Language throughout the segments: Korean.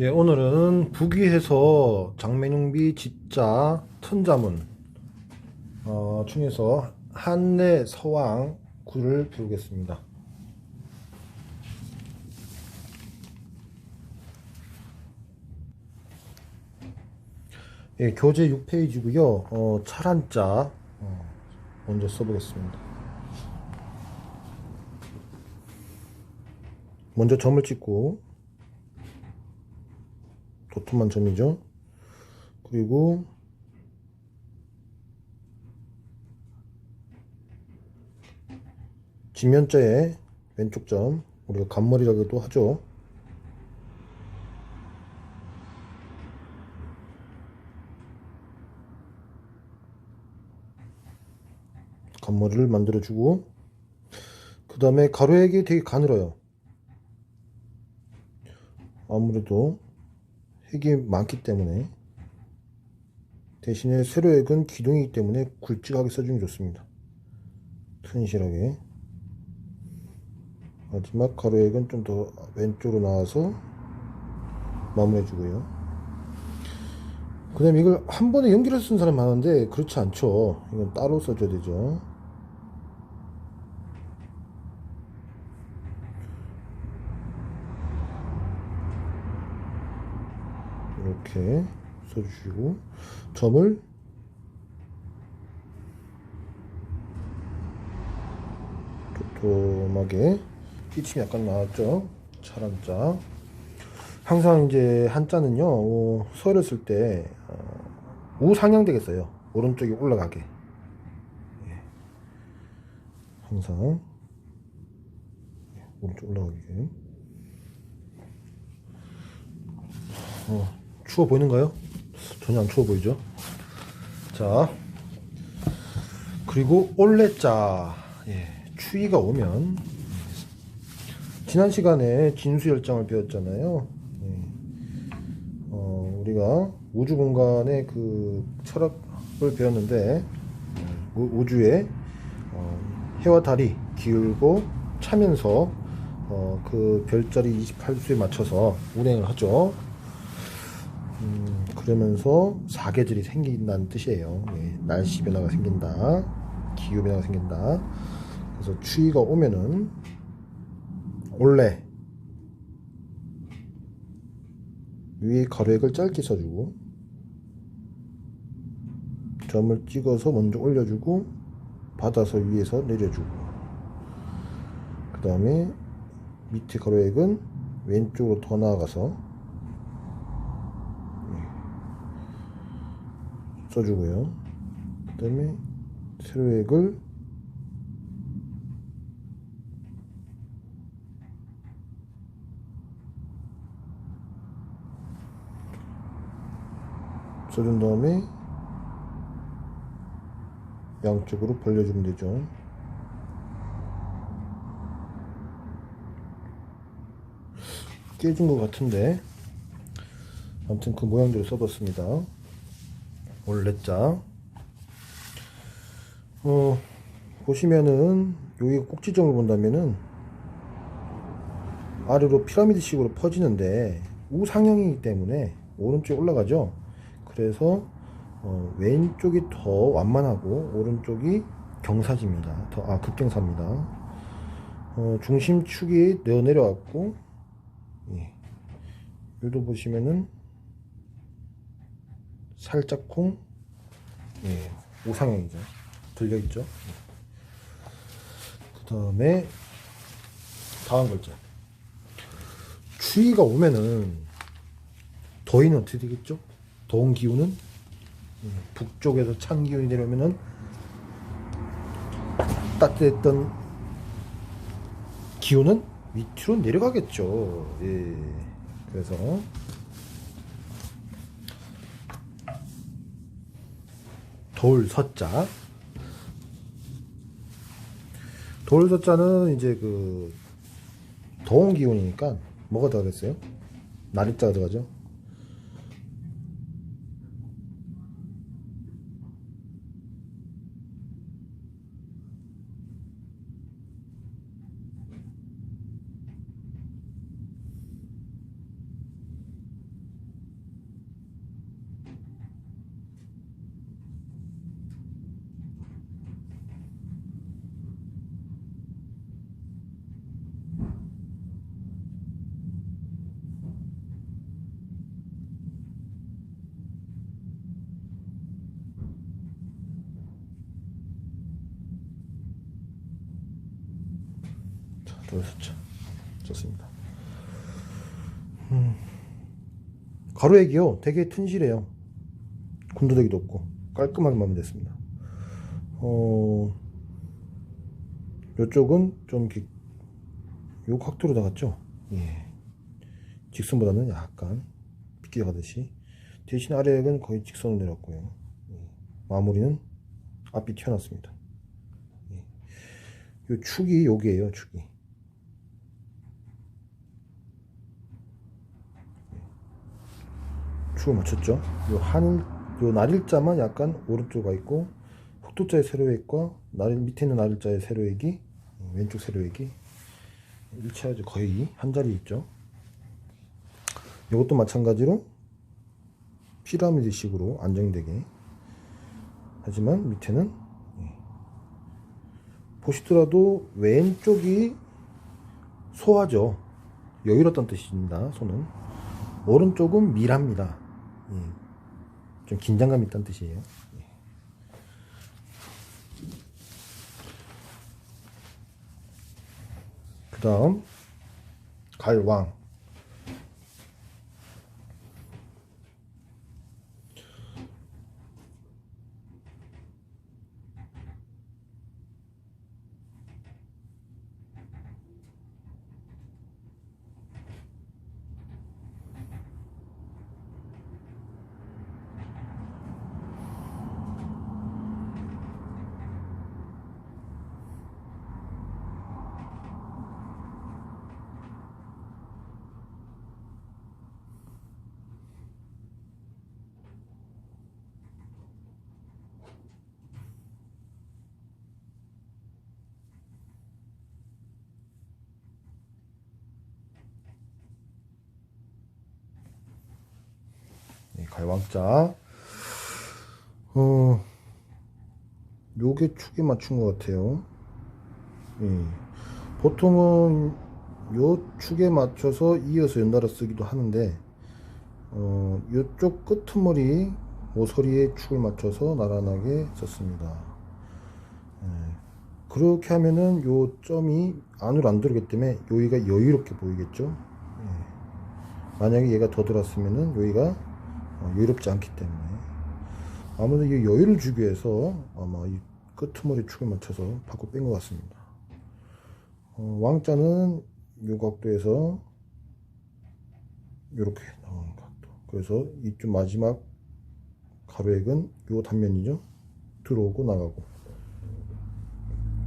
예, 오늘은 북위에서 장맹용비 진짜 천자문 어, 중에서 한내 서왕 구를 배우겠습니다. 예, 교재 6페이지고요. 어, char한자 어, 먼저 써보겠습니다. 먼저 점을 찍고 도톰한 점이죠. 그리고 지면자의 왼쪽 점 우리가 간머리라고도 하죠. 간머리를 만들어주고 그 다음에 가로액이 되게 가늘어요. 아무래도 핵이 많기 때문에 대신에 세로액은 기둥이기 때문에 굵직하게 써주면 좋습니다. 튼실하게 마지막 가로액은 좀 더 왼쪽으로 나와서 마무리해 주고요. 그 다음에 이걸 한 번에 연결해서 쓴 사람 많은데 그렇지 않죠. 이건 따로 써줘야 되죠. 이렇게 써주시고 점을 도톰하게 끼침이 약간 나왔죠? 차란자. 항상 이제 한자는요 어, 서를 쓸때 어, 우상향 되겠어요. 오른쪽이 올라가게. 예. 항상 예, 오른쪽 올라가게. 어, 추워 보이는가요? 전혀 안 추워 보이죠? 자, 그리고 올레자. 예, 추위가 오면 지난 시간에 진수열장을 배웠잖아요. 예, 어, 우리가 우주 공간의 그 철학을 배웠는데 우- 우주에 어, 해와 달이 기울고 차면서 어, 그 별자리 28수에 맞춰서 운행을 하죠. 음, 그러면서 사계절이 생긴다는 뜻이에요. 예, 날씨 변화가 생긴다. 기후 변화가 생긴다. 그래서 추위가 오면은 원래 위에 가로액을 짧게 써주고 점을 찍어서 먼저 올려주고 받아서 위에서 내려주고 그 다음에 밑에 가로액은 왼쪽으로 더 나아가서 써주고요. 그 다음에 세로액을 써준 다음에 양쪽으로 벌려주면 되죠. 깨진 것 같은데 아무튼 그 모양대로 써봤습니다. 올레자 어 보시면은 여기 꼭지점을 본다면은 아래로 피라미드식으로 퍼지는데 우상형이기 때문에 오른쪽에 올라가죠. 그래서 어, 왼쪽이 더 완만하고 오른쪽이 경사집니다. 더, 아 급경사입니다. 어, 중심축이 내려왔고 예. 여기도 보시면은 살짝콩 예, 우상형이죠. 들려있죠. 그 다음에 다음 글자 추위가 오면은 더위는 어떻게 되겠죠? 더운 기운은 음, 북쪽에서 찬 기운이 내려오면은 따뜻했던 기운은 밑으로 내려가겠죠. 예. 그래서 돌 서자 돌 서자는 이제 그 더운 기운이니까 뭐가 들어가겠어요? 나리자가 들어가죠. 좋습니다. 좋습니다. 음. 가로액이요. 되게 튼실해요. 군더더기도 없고 깔끔하게 마무리됐습니다. 어, 요쪽은 좀 이렇게 요 각도로 나갔죠. 예. 직선보다는 약간 빗겨 가듯이 대신 아래액은 거의 직선으로 내렸고요. 예. 마무리는 앞이 튀어났습니다. 예. 요 축이 여기에요, 축이. 축을 맞췄죠. 요 하늘, 요 날일자만 약간 오른쪽 가 있고 흑도자의 세로액과 날 밑에 있는 날일자의 세로액이 음, 왼쪽 세로액이 일치하죠. 거의 한 자리 있죠. 이것도 마찬가지로 피라미드식으로 안정되게 하지만 밑에는 예. 보시더라도 왼쪽이 소하죠. 여유롭다는 뜻입니다. 소는 오른쪽은 밀합니다. 예. 좀 긴장감 있다는 뜻이에요. 예. 그 다음 갈왕 왕자. 어, 요게 축에 맞춘 것 같아요. 예. 보통은 요 축에 맞춰서 이어서 연달아 쓰기도 하는데, 어, 요쪽 끄트머리 모서리에 축을 맞춰서 나란하게 썼습니다. 예. 그렇게 하면은 요 점이 안으로 안 들어오기 때문에 여기가 여유롭게 보이겠죠. 예. 만약에 얘가 더 들었으면은 여기가 어, 여유롭지 않기 때문에 아무래도 이 여유를 주기 위해서 아마 이 끄트머리 축을 맞춰서 밖으로 뺀 것 같습니다. 어, 왕자는 이 각도에서 이렇게 나오는 각도. 그래서 이쪽 마지막 가로액은 이 단면이죠. 들어오고 나가고.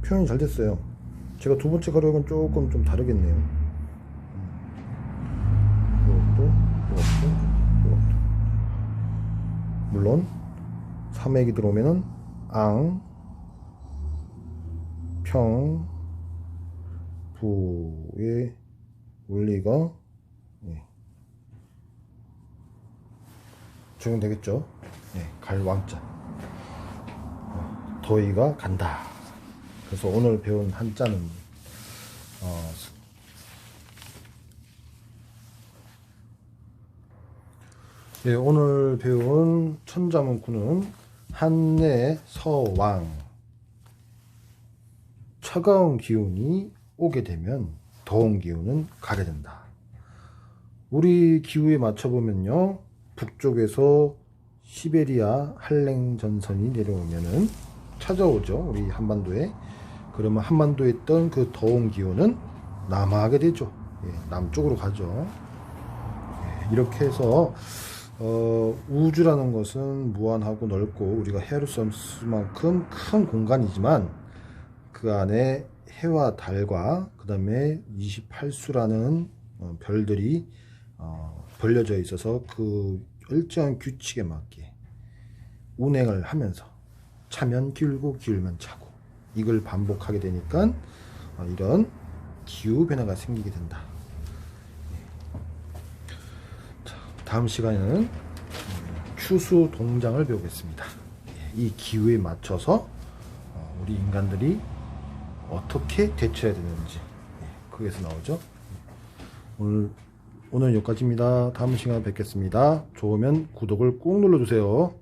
표현이 잘 됐어요. 제가 두 번째 가로액은 조금 좀 다르겠네요. 물론 3액이 들어오면은 앙, 평, 부의 원리가 예. 적용되겠죠. 예, 갈 왕자. 어, 더위가 간다. 그래서 오늘 배운 한자는 어, 예, 오늘 배운 천자문구는 한내 서왕 차가운 기운이 오게 되면 더운 기운은 가게 된다. 우리 기후에 맞춰보면요. 북쪽에서 시베리아 한랭 전선이 내려오면은 찾아오죠. 우리 한반도에. 그러면 한반도에 있던 그 더운 기운은 남하하게 되죠. 예, 남쪽으로 가죠. 예, 이렇게 해서 어, 우주라는 것은 무한하고 넓고 우리가 헤아릴 수 없을 만큼 큰 공간이지만 그 안에 해와 달과 그 다음에 28수라는 어, 별들이 어, 벌려져 있어서 그 일정한 규칙에 맞게 운행을 하면서 차면 길고 길면 차고 이걸 반복하게 되니까 어, 이런 기후 변화가 생기게 된다. 자, 다음 시간에는 추수 동장을 배우겠습니다. 이 기후에 맞춰서 어, 우리 인간들이 어떻게 대처해야 되는지 예, 그게서 나오죠. 오늘 오늘 여기까지입니다. 다음 시간에 뵙겠습니다. 좋으면 구독을 꾹 눌러주세요.